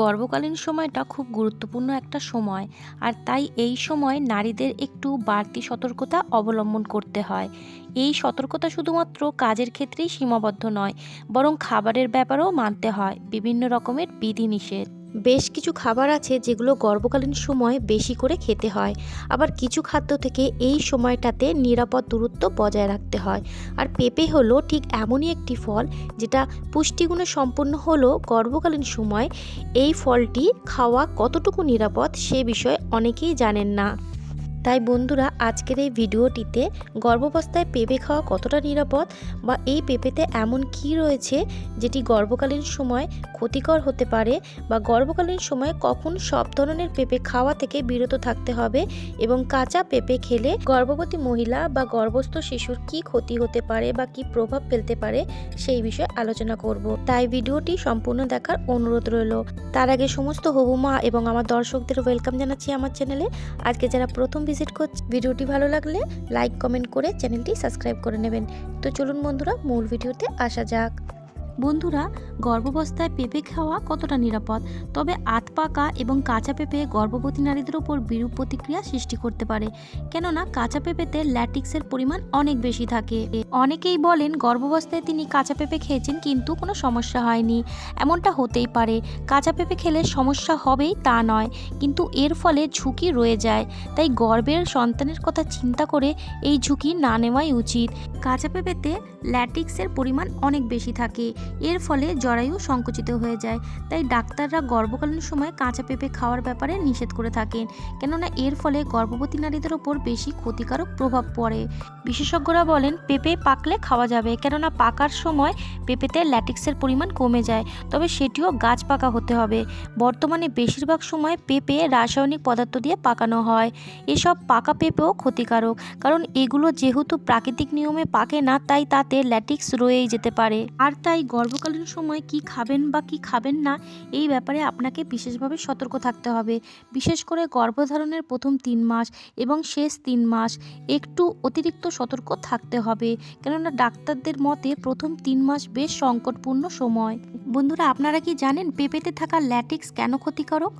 গর্ভকালীন সময়টা খুব গুরুত্বপূর্ণ একটা সময়, আর তাই এই সময় নারীদের একটু বাড়তি সতর্কতা অবলম্বন করতে হয়। এই সতর্কতা শুধুমাত্র কাজের ক্ষেত্রেই সীমাবদ্ধ নয়, বরং খাবারের ব্যাপারেও মানতে হয়, বিভিন্ন রকমের বিধিনিষেধ। বেশ কিছু খাবার আছে যেগুলো গর্ভকালীন সময় বেশি করে খেতে হয়। আবার কিছু খাদ্য থেকে এই সময়টাতে নিরাপদ দূরত্ব বজায় রাখতে হয়। আর পেঁপে হলো ঠিক এমনই একটি ফল যেটা পুষ্টিগুণে সম্পূর্ণ হলো গর্ভকালীন সময় এই ফলটি খাওয়া কতটুকু নিরাপদ সে বিষয়ে অনেকেই জানেন না। তাই বন্ধুরা, আজকের এই ভিডিওটিতে গর্ভাবস্থায় পেঁপে খাওয়া কতটা নিরাপদ বা এই পেঁপেতে এমন কি রয়েছে যেটি গর্ভকালীন সময় ক্ষতিকর হতে পারে বা গর্ভকালীন সময় কখন সব ধরনের পেঁপে খাওয়া থেকে বিরত থাকতে হবে এবং কাঁচা পেঁপে খেলে গর্ভবতী মহিলা বা গর্ভস্থ শিশুর কি ক্ষতি হতে পারে বা কি প্রভাব ফেলতে পারে সেই বিষয়ে আলোচনা করব। তাই ভিডিওটি সম্পূর্ণ দেখার অনুরোধ রইল। তার আগে সমস্ত হবুমা এবং আমার দর্শকদের ওয়েলকাম জানাচ্ছি আমার চ্যানেলে আজকে যারা প্রথম ভিজিট করছি। ভিডিওটি ভালো লাগলে লাইক কমেন্ট করে চ্যানেলটি সাবস্ক্রাইব করে নেবেন। তো চলুন বন্ধুরা, মূল ভিডিওতে আসা যাক। বন্ধুরা, গর্ভাবস্থায় পেঁপে খাওয়া কতটা নিরাপদ? তবে আত পাকা এবং কাঁচা পেঁপে গর্ভবতী নারীদের ওপর বিরূপ প্রতিক্রিয়া সৃষ্টি করতে পারে। কেননা, কাঁচা পেঁপেতে ল্যাটিক্সের পরিমাণ অনেক বেশি থাকে। অনেকেই বলেন, গর্ভাবস্থায় তিনি কাঁচা পেঁপে খেয়েছেন কিন্তু কোনো সমস্যা হয়নি। এমনটা হতেই পারে। কাঁচা পেঁপে খেলে সমস্যা হবেই তা নয়, কিন্তু এর ফলে ঝুঁকি রয়ে যায়। তাই গর্বের সন্তানের কথা চিন্তা করে এই ঝুঁকি না নেওয়াই উচিত। কাঁচা পেঁপেতে ল্যাটিক্সের পরিমাণ অনেক বেশি থাকে। এর ফলে জরায়ু সংকুচিত হয়ে যায়। তাই ডাক্তাররা গর্ভকালীন সময় কাঁচা পেঁপে খাওয়ার ব্যাপারে নিষেধ করে থাকেন। কেননা এর ফলে গর্ভবতী নারীদের ওপর বেশি ক্ষতিকারক প্রভাব পড়ে। বিশেষজ্ঞরা বলেন, পেঁপে পাকলে খাওয়া যাবে, কেননা পাকার সময় পেঁপেতে ল্যাটিক্সের পরিমাণ কমে যায়। তবে সেটিও গাছ পাকা হতে হবে। বর্তমানে বেশিরভাগ সময় পেঁপে রাসায়নিক পদার্থ দিয়ে পাকানো হয়। এসব পাকা পেঁপেও ক্ষতিকারক, কারণ এগুলো যেহেতু প্রাকৃতিক নিয়মে পাকে না, তাই তাতে ল্যাটিক্স রয়েই যেতে পারে। আর তাই গর্ভকালীন সময় কি খাবেন বা কি খাবেন না, এই ব্যাপারে আপনাকে বিশেষভাবে সতর্ক থাকতে হবে। বিশেষ করে গর্ভধারণের প্রথম তিন মাস এবং শেষ তিন মাস একটু অতিরিক্ত সতর্ক থাকতে হবে। কেননা ডাক্তারদের মতে প্রথম তিন মাস বেশ সংকটপূর্ণ সময়। বন্ধুরা, আপনারা কি জানেন পেঁপেতে থাকা ল্যাটিক্স কেন ক্ষতিকারক?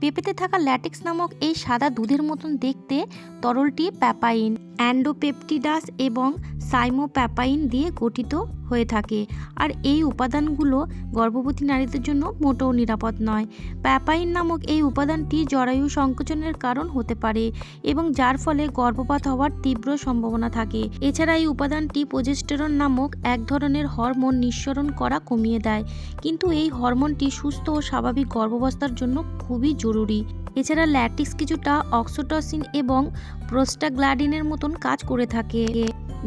পেঁপেতে থাকা ল্যাটিক্স নামক এই সাদা দুধের মতন দেখতে তরলটি প্যাপাইন, অ্যান্ডোপেপটিডাস এবং সাইমোপ্যাপাইন দিয়ে গঠিত। হয়ে থাকে। আর এই উপাদানগুলো গর্ভবতী নারীদের জন্য মোটেও নিরাপদ নয়। প্যাপাইন নামক এই উপাদানটি জরায়ু সংকোচনের কারণ হতে পারে এবং যার ফলে গর্ভপাত হওয়ার তীব্র সম্ভাবনা থাকে। এছাড়া এই উপাদানটি প্রজেস্টেরন নামক এক ধরনের হরমোন নিঃসরণ করা কমিয়ে দেয়। কিন্তু এই হরমোনটি সুস্থ ও স্বাভাবিক গর্ভাবস্থার জন্য খুবই জরুরি। এছাড়া ল্যাটিক্স কিছুটা অক্সোটসিন এবং প্রোস্টাগ্লাডিনের মতন কাজ করে থাকে।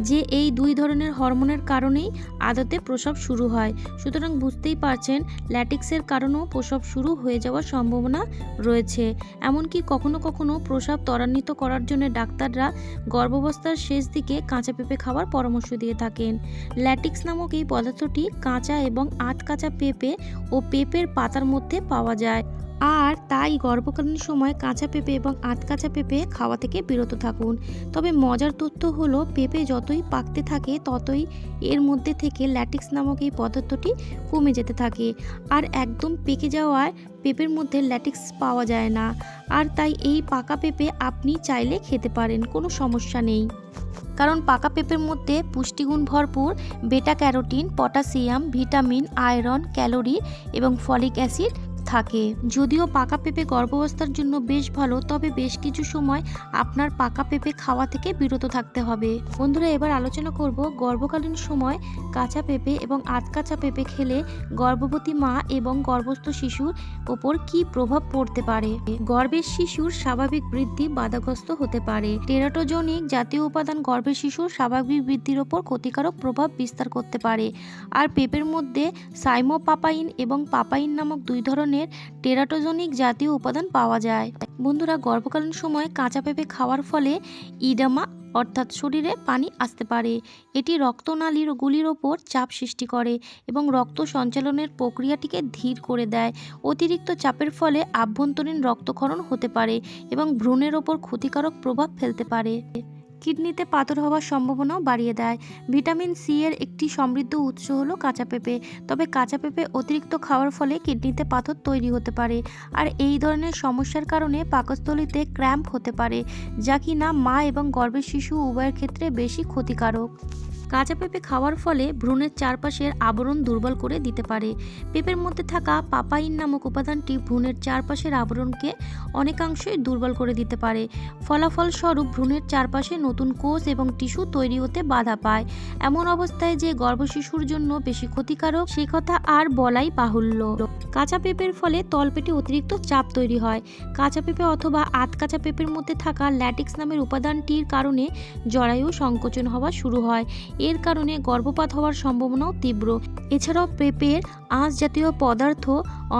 যে এই দুই ধরনের হরমোনের কারণেই আদতে প্রসব শুরু হয়। সুতরাং বুঝতেই পারছেন, ল্যাটিক্সের কারণেও প্রসব শুরু হয়ে যাওয়ার সম্ভাবনা রয়েছে। এমনকি কখনো কখনো প্রসব ত্বরান্বিত করার জন্য ডাক্তাররা গর্ভাবস্থার শেষ দিকে কাঁচা পেঁপে খাওয়ার পরামর্শ দিয়ে থাকেন। ল্যাটিক্স নামক এই পদার্থটি কাঁচা এবং আধ কাঁচা পেঁপে ও পেঁপের পাতার মধ্যে পাওয়া যায়। আর তাই গর্ভকালীন সময় কাঁচা পেঁপে এবং আধ কাঁচা পেঁপে খাওয়া থেকে বিরত থাকুন। তবে মজার তথ্য হলো, পেঁপে যতই পাকতে থাকে, ততই এর মধ্যে থেকে ল্যাটিক্স নামক এই পদার্থটি কমে যেতে থাকে। আর একদম পেকে যাওয়ায় পেঁপের মধ্যে ল্যাটিক্স পাওয়া যায় না। আর তাই এই পাকা পেঁপে আপনি চাইলে খেতে পারেন, কোনো সমস্যা নেই। কারণ পাকা পেঁপের মধ্যে পুষ্টিগুণ ভরপুর beta carotene, potassium, vitamin, iron, calorie এবং ফলিক অ্যাসিড থাকে। যদিও পাকা পেঁপে গর্ভাবস্থার জন্য বেশ ভালো, তবে বেশ কিছু সময় আপনার পাকা পেঁপে খাওয়া থেকে বিরত থাকতে হবে। বন্ধুরা, এবার আলোচনা করব গর্ভকালীন সময় কাঁচা পেঁপে এবং আধ কাঁচা পেঁপে খেলে গর্ভবতী মা এবং গর্ভস্থ শিশুর ওপর কি প্রভাব পড়তে পারে? গর্ভের শিশুর স্বাভাবিক বৃদ্ধি বাধাগ্রস্ত হতে পারে। টেরাটোজনিক জাতীয় উপাদান গর্ভের শিশুর স্বাভাবিক বৃদ্ধির ওপর ক্ষতিকারক প্রভাব বিস্তার করতে পারে। আর পেঁপের মধ্যে সাইমোপাপাইন এবং পাপাইন নামক দুই ধরনের টেরাটোজনিক জাতীয় উপাদান পাওয়া যায়। বন্ধুরা, গর্ভকালীন সময় কাঁচা পেঁপে খাওয়ার ফলে ইডামা, অর্থাৎ শরীরে পানি আসতে পারে। এটি রক্তনালীর গুলির ওপর চাপ সৃষ্টি করে এবং রক্ত সঞ্চালনের প্রক্রিয়াটিকে ধীর করে দেয়। অতিরিক্ত চাপের ফলে আভ্যন্তরীণ রক্তক্ষরণ হতে পারে এবং ভ্রূণের ওপর ক্ষতিকারক প্রভাব ফেলতে পারে। কিডনিতে পাথর হওয়ার সম্ভাবনাও বাড়িয়ে দেয়। ভিটামিন সি এর একটি সমৃদ্ধ উৎস হলো কাঁচা পেঁপে। তবে কাঁচা পেঁপে অতিরিক্ত খাওয়ার ফলে কিডনিতে পাথর তৈরি হতে পারে। আর এই ধরনের সমস্যার কারণে পাকস্থলিতে ক্র্যাম্প হতে পারে, যা কিনা মা এবং গর্ভের শিশু উভয়ের ক্ষেত্রে বেশি ক্ষতিকারক। কাঁচা পেঁপে খাওয়ার ফলে ভ্রূণের চারপাশের আবরণ দুর্বল করে দিতে পারে। পেঁপের মধ্যে থাকা পাপাইন নামক উপাদানটি ভ্রূণের চারপাশের আবরণকে অনেকাংশই দুর্বল করে দিতে পারে। ফলাফল স্বরূপ ভ্রূণের চারপাশে নতুন কোষ এবং টিস্যু তৈরি হতে বাধা পায়। এমন অবস্থায় যে গর্ভশিশুর জন্য বেশি ক্ষতিকারক, সে কথা আর বলাই বাহুল্য। কাঁচা পেঁপের ফলে তলপেটে অতিরিক্ত চাপ তৈরি হয়। কাঁচা পেঁপে অথবা আধ কাঁচা পেঁপের মধ্যে থাকা ল্যাটিক্স নামের উপাদানটির কারণে জরায়ু সংকোচন হওয়া শুরু হয়। এর কারণে গর্ভপাত হওয়ার সম্ভাবনাও তীব্র। এছাড়াও পেঁপের আঁশ জাতীয় পদার্থ,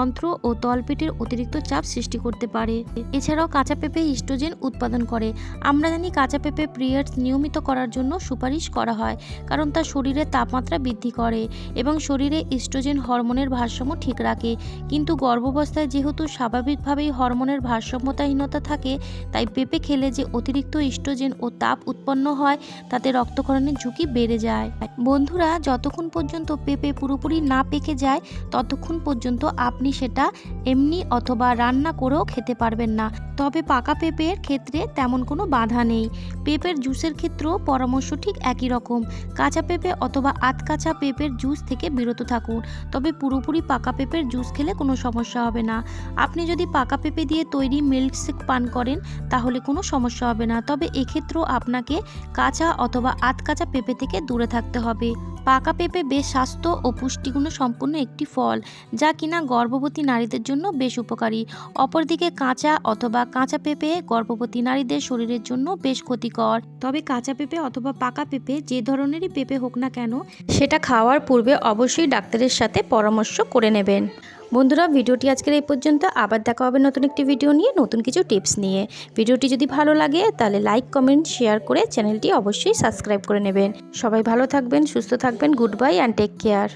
অন্ত্র ও তলপেটের অতিরিক্ত চাপ সৃষ্টি করতে পারে। এছাড়াও কাঁচা পেঁপে ইস্ট্রোজেন উৎপাদন করে। আমরা জানি কাঁচা পেঁপে পিরিয়ডস নিয়মিত করার জন্য সুপারিশ করা হয়, কারণ তা শরীরের তাপমাত্রা বৃদ্ধি করে এবং শরীরে ইস্ট্রোজেন হরমোনের ভারসাম্য ঠিক রাখে। কিন্তু গর্ভাবস্থায় যেহেতু স্বাভাবিকভাবেই হরমোনের ভারসাম্যতাহীনতা থাকে, তাই পেঁপে খেলে যে অতিরিক্ত ইস্ট্রোজেন ও তাপ উৎপন্ন হয়, তাতে রক্তক্ষরণের ঝুঁকি বেড়ে যায়। বন্ধুরা, যতক্ষণ পর্যন্ত পেঁপে পুরোপুরি না পেকে যায়, ততক্ষণ পর্যন্ত আপনি সেটা এমনি অথবা রান্না করেও খেতে পারবেন না। তবে পাকা পেঁপের ক্ষেত্রে তেমন কোনো বাধা নেই। পেঁপের জুসের ক্ষেত্রেও পরামর্শ ঠিক একই রকম। কাঁচা পেঁপে অথবা আধ কাঁচা পেঁপের জুস থেকে বিরত থাকুন। তবে পুরোপুরি পাকা পেঁপের জুস খেলে কোনো সমস্যা হবে না। আপনি যদি পাকা পেঁপে দিয়ে তৈরি মিল্কশেক পান করেন, তাহলে কোনো সমস্যা হবে না। তবে এক্ষেত্রেও আপনাকে কাঁচা অথবা আধ কাঁচা পেঁপে থেকে দূরে থাকতে হবে। পাকা পেঁপে বেশ স্বাস্থ্য ও পুষ্টিগুণ সম্পন্ন একটি ফল, যা কিনা গর্ভবতী নারীদের জন্য বেশ উপকারী। অপরদিকে কাঁচা অথবা কাঁচা পেঁপে গর্ভবতী নারীদের শরীরের জন্য বেশ ক্ষতিকর। তবে কাঁচা পেঁপে অথবা পাকা পেঁপে যে ধরনেরই পেঁপে হোক না কেন, সেটা খাওয়ার পূর্বে অবশ্যই ডাক্তারের সাথে পরামর্শ করে নেবেন। বন্ধুরা, ভিডিওটি আজকের এই পর্যন্ত। আবার দেখা হবে নতুন একটি ভিডিও নিয়ে, নতুন কিছু টিপস নিয়ে। ভিডিওটি যদি ভালো লাগে, তাহলে লাইক, কমেন্ট, শেয়ার করে চ্যানেলটি অবশ্যই সাবস্ক্রাইব করে নেবেন। সবাই ভালো থাকবেন, সুস্থ থাকবেন, good bye, and take care.